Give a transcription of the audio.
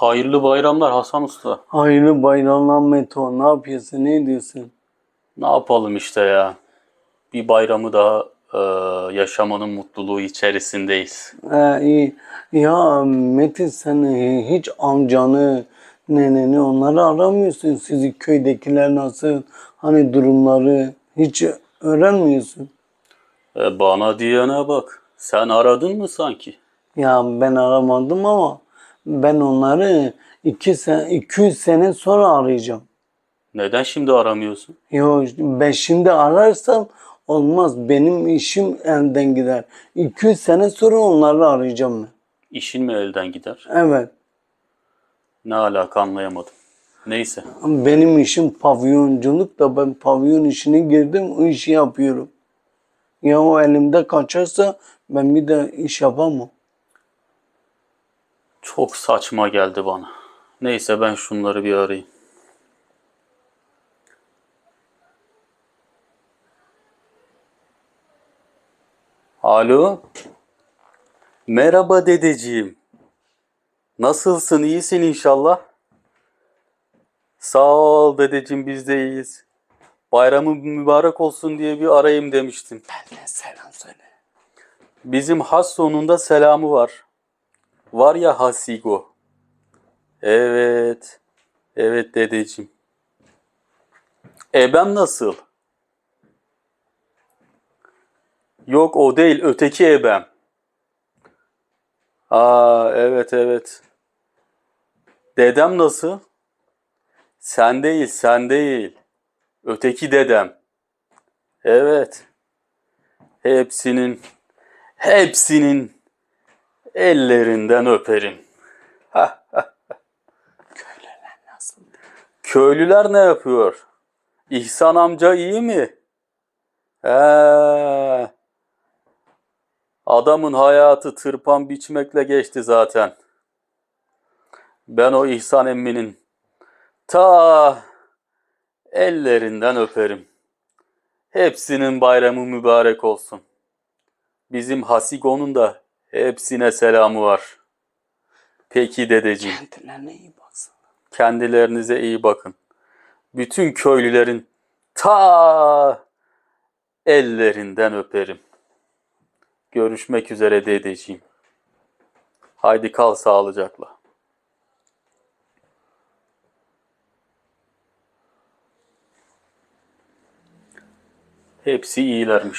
Hayırlı bayramlar Hasan Usta. Hayırlı bayramlar Meto. Ne yapıyorsun? Ne diyorsun? Ne yapalım işte ya. Bir bayramı daha e, yaşamanın mutluluğu içerisindeyiz. Ee, iyi. Ya Metin sen hiç amcanı, neneni onları aramıyorsun. Sizi köydekiler nasıl? Hani durumları hiç öğrenmiyorsun. E, bana diyene bak. Sen aradın mı sanki? Ya ben aramadım ama ben onları iki sene, 200 sene sonra arayacağım. Neden şimdi aramıyorsun? Yo ben şimdi ararsam olmaz. Benim işim elden gider. 200 sene sonra onları arayacağım ben. İşin mi elden gider? Evet. Ne alaka anlayamadım. Neyse. Benim işim pavyonculuk da ben pavyon işine girdim o işi yapıyorum. Ya o elimde kaçarsa ben bir de iş yapamam. Çok saçma geldi bana. Neyse ben şunları bir arayayım. Alo. Merhaba dedeciğim. Nasılsın? İyisin inşallah. Sağ ol dedeciğim biz de iyiyiz. Bayramın mübarek olsun diye bir arayayım demiştim. Benden selam söyle. Bizim has sonunda selamı var. Var ya Hasigo. Evet. Evet dedeciğim. Ebem nasıl? Yok o değil öteki ebem. Aa evet evet. Dedem nasıl? Sen değil sen değil. Öteki dedem. Evet. Hepsinin hepsinin ellerinden öperim. Nasıl? Köylüler ne yapıyor? İhsan amca iyi mi? He. Adamın hayatı tırpan biçmekle geçti zaten. Ben o İhsan emminin ta ellerinden öperim. Hepsinin bayramı mübarek olsun. Bizim Hasigo'nun da hepsine selamı var. Peki dedeciğim. Kendilerine iyi baksın. Kendilerinize iyi bakın. Bütün köylülerin ta ellerinden öperim. Görüşmek üzere dedeciğim. Haydi kal sağlıcakla. Hepsi iyilermiş.